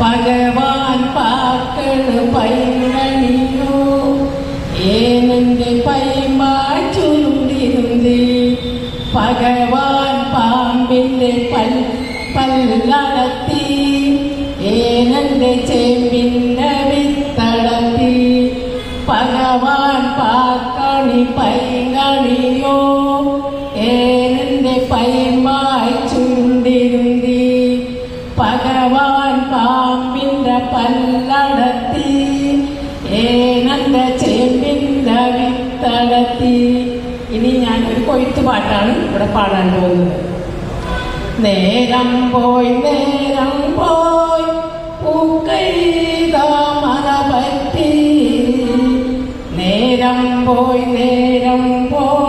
ഭഗവാൻ പാക്കൾ പൈരണിയോ ഏനന്റെ പൈമാച്ചുരുണ്ടിരുന്നേ ഭഗവാൻ പാമ്പിന്റെ പൽ പല്ലടത്തി ഏനന്റെ ചേമ്പിന്റെ വിത്തടത്തി ഭഗവാൻ പാക്കണി പൈകണിയോ പല്ലടത്തി വിത്തടത്തി ഇനി ഞാൻ ഒരു കൊയ്ത്ത് പാട്ടാണ് ഇവിടെ പാടാൻ പോകുന്നത്. നേരം പോയി നേരം പോയി പൂക്കൈത മറപറ്റി നേരം പോയി നേരം പോയി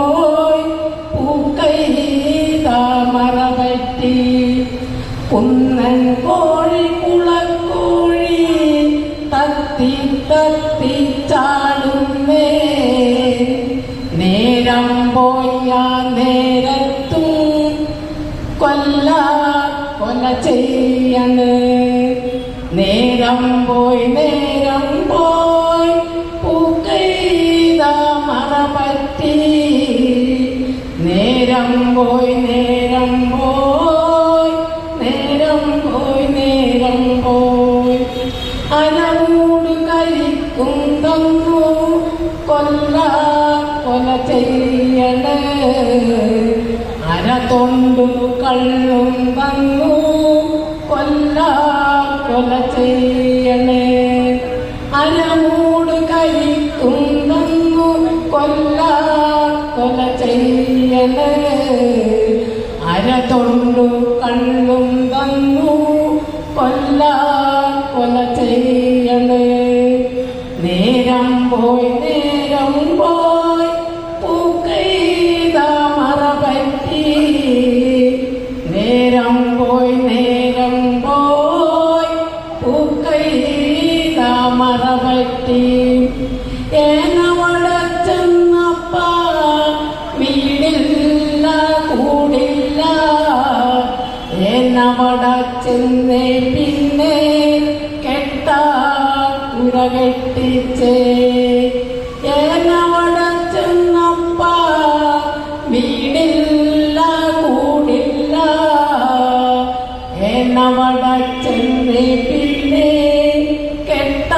നേരത്തും കൊല്ല കൊല ചെയ്യണ്. നേരം പോയി നേരം പോയി പൂക്കൈത മറപറ്റി. നേരം പോയി നേരം പോയി നേരം പോയി നേരം പോയി. അനമൂട് കരിക്കും തന്നു കൊല്ല തൊണ്ടു കള്ളും വന്നു. കൊല്ല കൊല ചെയ്യണേ. അരമൂട് കരിക്കും തന്നു. കൊല്ല കൊല ചെയ്യണേ. അര തൊണ്ടു കള്ളും വന്നു. കൊല്ല കൊല ചെയ്യണേ. നേരം പോയി പൂക്കൈത മറപറ്റി ഏനവട ചെന്നപ്പ വീടില്ല കൂടില്ല. ഏനവടച്ചെന്നേ ചെന്നേ പിന്നെ കെട്ട കുര കെട്ടിച്ചേ. എന്നവട ചെന്നപ്പ വീടില്ല കൂടില്ല. എന്നവട പിന്നെ കെട്ട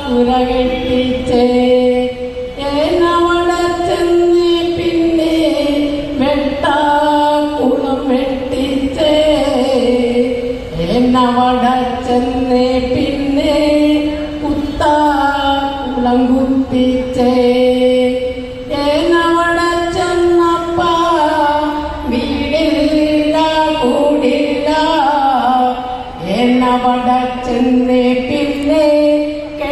കുര കെട്ടിച്ചേ എന്നവട ചെന്നേ പിന്നെ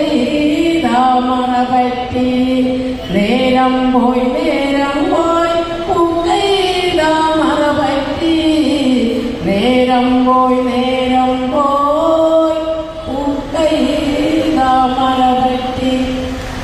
പൂക്കൈത മറപറ്റി നേരം പോയി നേരം പോയി പൂക്കൈത പറ്റി നേരം പോയി നേരം